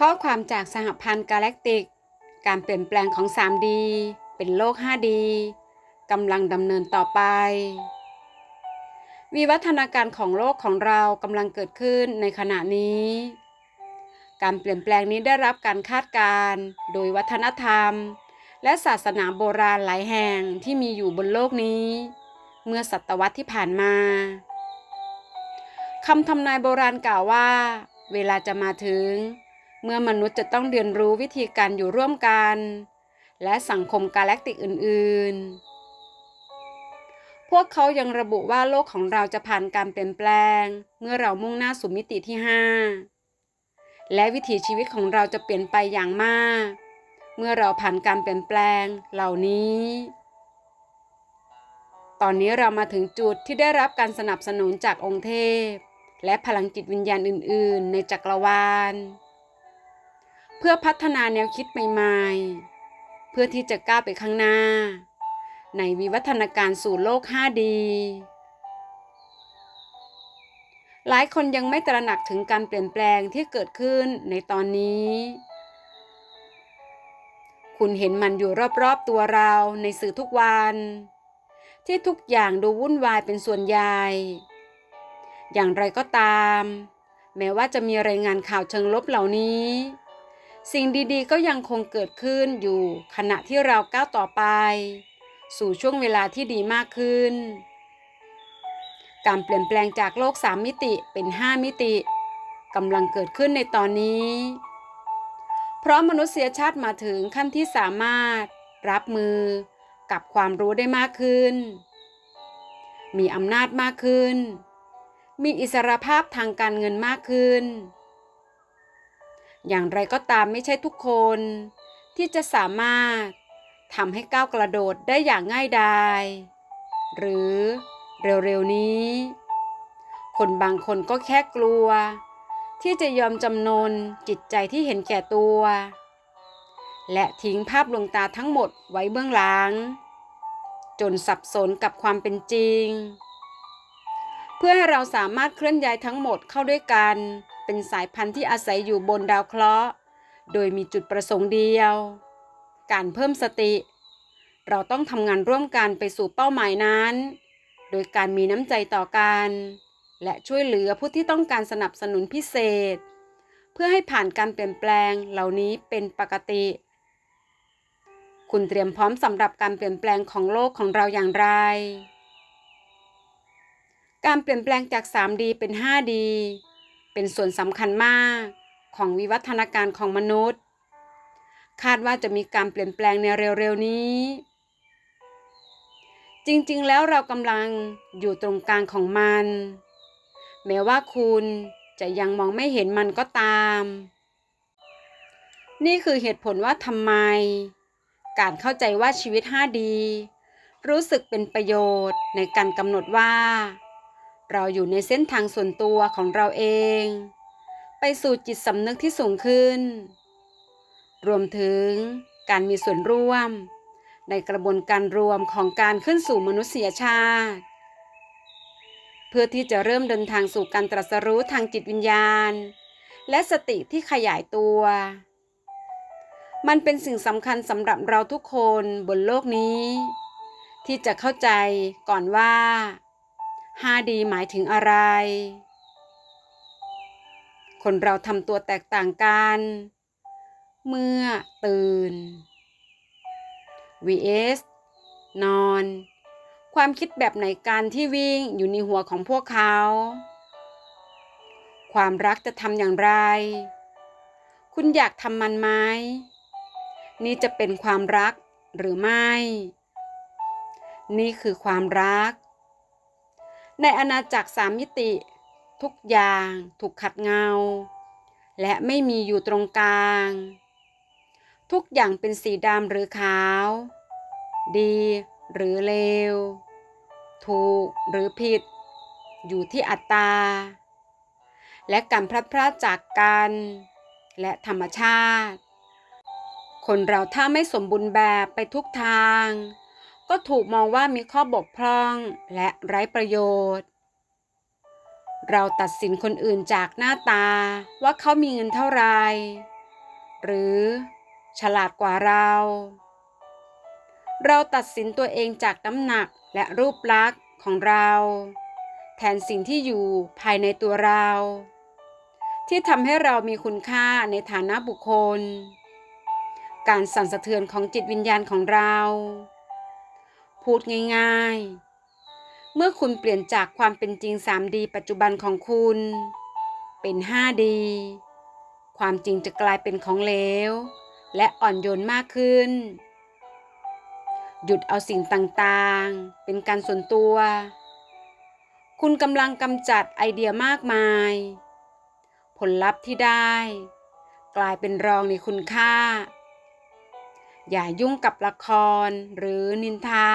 ข้อความจากสหพันธ์กาแล็กติก การเปลี่ยนแปลงของ 3D เป็นโลก 5D กำลังดำเนินต่อไป วิวัฒนาการของโลกของเรากำลังเกิดขึ้นในขณะนี้ การเปลี่ยนแปลงนี้ได้รับการคาดการโดยวัฒนธรรม และศาสนาโบราณหลายแห่งที่มีอยู่บนโลกนี้ เมื่อศตวรรษที่ผ่านมาคำทำนายโบราณกล่าวว่า เวลาจะมาถึง เมื่อมนุษย์จะต้องเรียนรู้วิธีการอยู่ร่วมกัน และสังคมกาแล็กติกอื่น ๆ พวกเขายังระบุว่าโลกของเราจะผ่านการเปลี่ยนแปลง เมื่อเรามุ่งหน้าสู่มิติที่ 5 และวิถีชีวิตของเราจะเปลี่ยนไปอย่างมาก เมื่อเราผ่านการเปลี่ยนแปลงเหล่านี้ ตอนนี้เรามาถึงจุดที่ได้รับการสนับสนุนจากองค์เทพ และพลังจิตวิญญาณอื่น ๆ ในจักรวาล พื่อพัฒนาแนวคิดใหม่ๆ เพื่อที่จะก้าวไปข้างหน้า ในวิวัฒนาการสู่โลก 5D หลายคนยังไม่ตระหนักถึงการเปลี่ยนแปลงที่เกิดขึ้นในตอนนี้ คุณเห็นมันอยู่รอบๆตัวเราในสื่อทุกวัน ที่ทุกอย่างดูวุ่นวายเป็นส่วนใหญ่ อย่างไรก็ตาม แม้ว่าจะมีรายงานข่าวเชิงลบเหล่านี้ สิ่งดีๆ ก็ยังคงเกิดขึ้นอยู่ขณะที่เราก้าวต่อไป สู่ช่วงเวลาที่ดีมากขึ้น การเปลี่ยนแปลงจากโลก 3 มิติเป็น 5 มิติกำลังเกิดขึ้นในตอนนี้ เพราะมนุษยชาติมาถึงขั้นที่สามารถรับมือกับความรู้ได้มากขึ้น มีอำนาจมากขึ้น มีอิสรภาพทางการเงินมากขึ้น อย่างไรก็ตามไม่ใช่ทุกคน ที่จะสามารถทำให้ก้าวกระโดดได้อย่างง่ายดาย หรือเร็วๆนี้ คนบางคนก็แค่กลัว ที่จะยอมจำนนจิตใจที่เห็นแก่ตัว และทิ้งภาพลวงตาทั้งหมดไว้เบื้องหลัง จนสับสนกับความเป็นจริง เพื่อให้เราสามารถเคลื่อนย้ายทั้งหมดเข้าด้วยกัน เป็นสายพันธุ์ที่อาศัยอยู่บนดาวเคราะห์ โดยมีจุดประสงค์เดียว การเพิ่มสติ เราต้องทำงานร่วมกันไปสู่เป้าหมายนั้น โดยการมีน้ำใจต่อกัน และช่วยเหลือผู้ที่ต้องการสนับสนุนพิเศษ เพื่อให้ผ่านการเปลี่ยนแปลงเหล่านี้เป็นปกติ คุณเตรียมพร้อมสำหรับการเปลี่ยนแปลงของโลกของเราอย่างไรการเปลี่ยนแปลงจาก 3D เป็น 5D เป็นส่วนสำคัญมากของวิวัฒนาการของมนุษย์ คาดว่าจะมีการเปลี่ยนแปลงในเร็วๆนี้ จริงๆ แล้วเรากำลังอยู่ตรงกลางของมัน แม้ว่าคุณจะยังมองไม่เห็นมันก็ตาม นี่คือเหตุผลว่าทำไม การเข้าใจว่าชีวิต 5D รู้สึกเป็นประโยชน์ในการกำหนดว่า เราอยู่ในเส้นทางส่วนตัวของเราเอง ไปสู่จิตสำนึกที่สูงขึ้น รวมถึงการมีส่วนร่วม ในกระบวนการรวมของการขึ้นสู่มนุษยชาติ เพื่อที่จะเริ่มเดินทางสู่การตรัสรู้ทางจิตวิญญาณ และสติที่ขยายตัว มันเป็นสิ่งสำคัญสำหรับเราทุกคนบนโลกนี้ ที่จะเข้าใจก่อนว่า 5D หมายถึงอะไร คนเราทำตัวแตกต่างกัน เมื่อตื่น vs นอน ความคิดแบบไหนการที่วิ่งอยู่ในหัวของพวกเขา ความรักจะทำอย่างไร คุณอยากทำมันไหม นี่จะเป็นความรักหรือไม่ นี่คือความรัก ในอาณาจักรสามมิติ ทุกอย่างถูกขัดเงา และไม่มีอยู่ตรงกลาง ทุกอย่างเป็นสีดำหรือขาว ดีหรือเลว ถูกหรือผิด อยู่ที่อัตตา และการพลัดพรากจากกัน และธรรมชาติ คนเราถ้าไม่สมบูรณ์แบบไปทุกทาง ก็ถูกมองว่ามีข้อบกพร่องและไร้ประโยชน์ เราตัดสินคนอื่นจากหน้าตาว่าเขามีเงินเท่าไร หรือฉลาดกว่าเรา เราตัดสินตัวเองจากน้ำหนักและรูปลักษณ์ของเรา แทนสิ่งที่อยู่ภายในตัวเรา ที่ทำให้เรามีคุณค่าในฐานะบุคคล การสั่นสะเทือนของจิตวิญญาณของเรา พูดง่ายๆ เมื่อคุณเปลี่ยนจากความเป็นจริง 3D ปัจจุบันของคุณ เป็น 5D ความจริงจะกลายเป็นของเหลว และอ่อนโยนมากขึ้น หยุดเอาสิ่งต่างๆ เป็นการส่วนตัว คุณกำลังกำจัดไอเดียมากมาย ผลลัพธ์ที่ได้ กลายเป็นรองในคุณค่า อย่ายุ่งกับละครหรือนินทา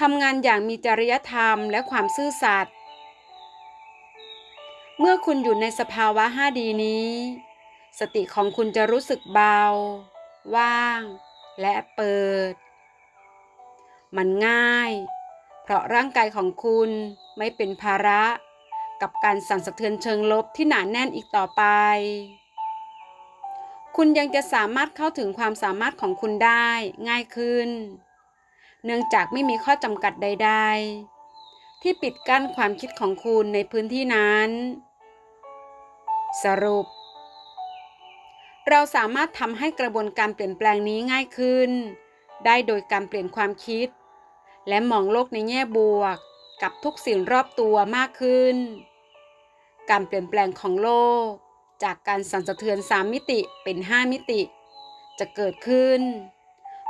ทำงานอย่างมีจริยธรรมและความซื่อสัตย์เมื่อคุณอยู่ในสภาวะ 5D นี้ สติของคุณจะรู้สึกเบา ว่าง และเปิด มันง่าย เพราะร่างกายของคุณไม่เป็นภาระ กับการสั่นสะเทือนเชิงลบที่หนาแน่นอีกต่อไป คุณยังจะสามารถเข้าถึงความสามารถของคุณได้ง่ายขึ้น เนื่องจากไม่มีข้อจำกัดใด ๆ ที่ปิดกั้นความคิดของคุณในพื้นที่นั้น สรุป เราสามารถทำให้กระบวนการเปลี่ยนแปลงนี้ง่ายขึ้น ได้โดยการเปลี่ยนความคิด และมองโลกในแง่บวกกับทุกสิ่งรอบตัวมากขึ้น การเปลี่ยนแปลงของโลก จากการสั่นสะเทือน 3 มิติเป็น 5 มิติ จะเกิดขึ้น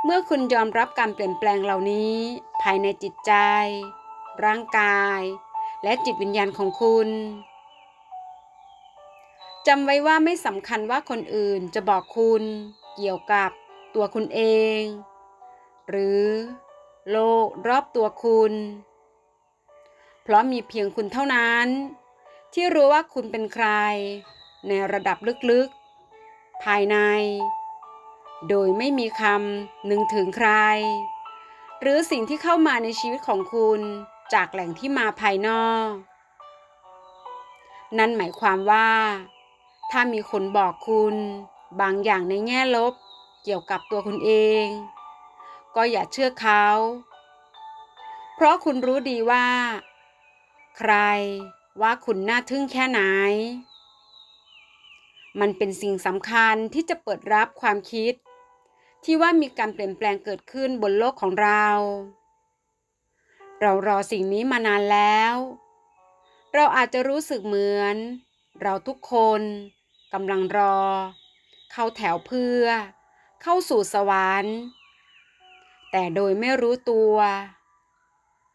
เมื่อคุณยอมรับการเปลี่ยนแปลงเหล่านี้ ภายในจิตใจ ร่างกาย และจิตวิญญาณของคุณจำไว้ว่าไม่สำคัญว่าคนอื่นจะบอกคุณเกี่ยวกับตัวคุณเอง หรือโลกรอบตัวคุณ เพราะมีเพียงคุณเท่านั้น ที่รู้ว่าคุณเป็นใคร ในระดับลึกๆ ภายใน โดยไม่มีคำนึงถึงใคร หรือสิ่งที่เข้ามาในชีวิตของคุณจากแหล่งที่มาภายนอก นั่นหมายความว่า ถ้ามีคนบอกคุณบางอย่างในแง่ลบเกี่ยวกับตัวคุณเอง ก็อย่าเชื่อเขา เพราะคุณรู้ดีว่า ใครว่าคุณน่าทึ่งแค่ไหน มันเป็นสิ่งสำคัญที่จะเปิดรับความคิด ที่ว่ามีการเปลี่ยนแปลงเกิดขึ้นบนโลกของเรา เรารอสิ่งนี้มานานแล้ว เราอาจจะรู้สึกเหมือน เราทุกคนกำลังรอ เข้าแถวเพื่อ เข้าสู่สวรรค์ แต่โดยไม่รู้ตัว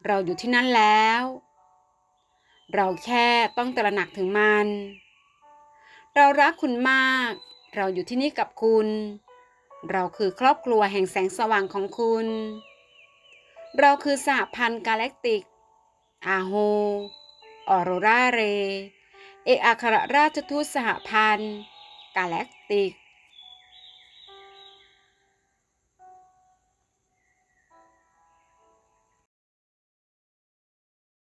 เราอยู่ที่นั่นแล้ว เราแค่ต้องตระหนักถึงมัน เรารักคุณมาก เราอยู่ที่นี่กับคุณ เราคือครอบครัวแห่งแสงสว่างของคุณ เราคือสหพันธ์กาแล็กติก อาโฮ ออโรราเร เอกอัครราชทูตสหพันธ์ กาแล็กติก